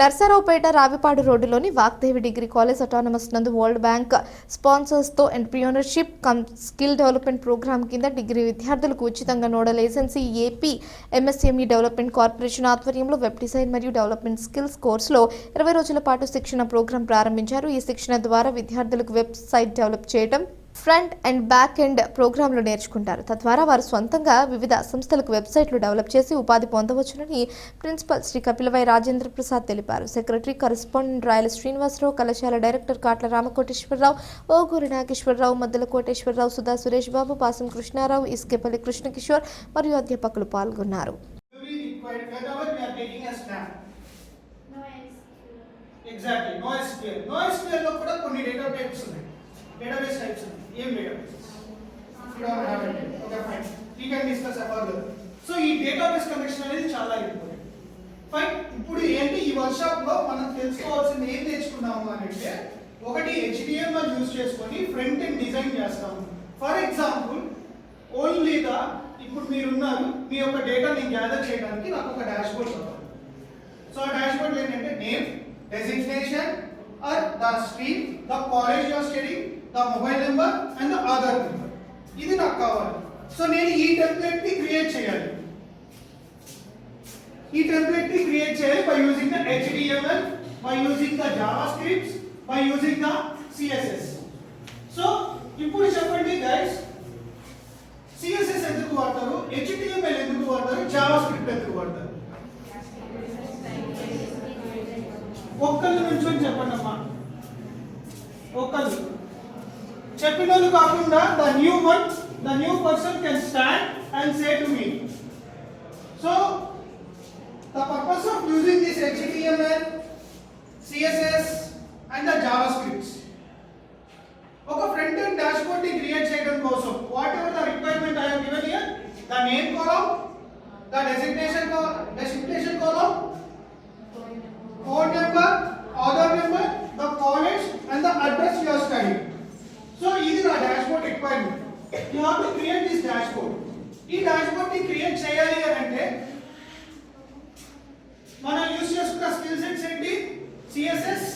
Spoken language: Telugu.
నర్సరావుపేట రావిపాడు రోడ్డులోని వాగ్దేవి డిగ్రీ కాలేజ్ అటానమస్ నందు world bank స్పాన్సర్స్తో entrepreneurship cum skill development programme కింద డిగ్రీ విద్యార్థులకు ఉచితంగా nodal agency AP MSME development corporation ఆధ్వర్యంలో వెబ్ డిజైన్ మరియు డెవలప్మెంట్ స్కిల్స్ కోర్సులో ఇరవై రోజుల పాటు శిక్షణ ప్రోగ్రాం ప్రారంభించారు. ఈ శిక్షణ ద్వారా విద్యార్థులకు వెబ్సైట్ డెవలప్ చేయడం ఫ్రంట్ అండ్ బ్యాక్ ఎండ్ ప్రోగ్రాంలు నేర్చుకుంటారు తద్వారా వారు సొంతంగా వివిధ సంస్థలకు వెబ్సైట్లు డెవలప్ చేసి ఉపాధి పొందవచ్చునని ప్రిన్సిపల్ శ్రీ కపిలవై రాజేంద్ర ప్రసాద్ తెలిపారు సెక్రటరీ కరెస్పాండెంట్ రాయల శ్రీనివాసరావు కళాశాల డైరెక్టర్ కాట్ల రామకోటేశ్వరరావు ఓగూరి నాగేశ్వరరావు మద్దల కోటేశ్వరరావు సుధా సురేష్ బాబు పాసం కృష్ణారావు ఇస్కేపల్లి కృష్ణకిషోర్ మరియు అధ్యాపకులు పాల్గొన్నారు be required whenever we are. No SQL. No SQL. No SQL లో కూడా కొన్ని డేటా టైప్స్ ఉన్నాయి. డేటాబేస్ టైప్స్ ఏం database? You don't have it. Okay, fine. So ఈ డేటాబేస్ కనెక్షన్ అనేది చాలా ఇంపార్టెంట్. ఫైన్. ఇప్పుడు ఏంటి ఈ వర్క్షాప్లో మనం తెలుసుకోవాల్సింది ఏం నేర్చుకున్నాము అని అంటే ఒకటి హెచ్డిఎంఎల్ యూజ్ చేసుకొని ఫ్రంట్ ఎండ్ డిజైన్ చేస్తాము. ఫర్ ఎగ్జాంపుల్ ఓన్లీ ద ఇప్పుడు మీరు ఉన్నారు మీ యొక్క డేటా నేను గ్యాదర్ చేయడానికి నాకు ఒక డాష్ బోర్డ్ కావాలి సో ఆ డాష్ బోర్డ్ ఏంటంటే name designation or the stream the college your study the mobile number and the Aadhaar number ఇది నాకు కావాలి. సో నేను ఈ టెంప్లెట్ క్రియేట్ చేయాలి. ఈ టెంప్లెట్ని క్రియేట్ చేయాలి by using the HTML by using the JavaScripts by using the CSS so ఇప్పుడు చెప్పండి గైస్ సిఎస్ఎస్ ఎందుకు వాడతారు? హెచ్డిఎంఎల్ ఎందుకు వాడతారు? జావా స్క్రిప్ట్ ఎందుకు వాడతారు? ఒక్కళ్ళు నుంచొని చెప్పండి అమ్మా. ఒక్కళ్ళు. చెప్పిన వాళ్ళు కాకుండా the new one the new person can stand and say to me so the purpose of using this HTML CSS and the JavaScripts ఒక ఫ్రంట్ ఎండ్ డాష్బోర్డ్ని క్రియేట్ చేయడం కోసం whatever the requirement I have given here the name column the designation column designation column phone number, Aadhaar number, the college and the address you are studying. So ఇది నా dashboard requirement you have to create this dashboard ఈ డాష్బోర్డ్ని క్రియేట్ చేయాలి అని అంటే మనం యూస్ చేసుకున్న స్కిల్ సెట్స్ ఏంటి సిఎస్ఎస్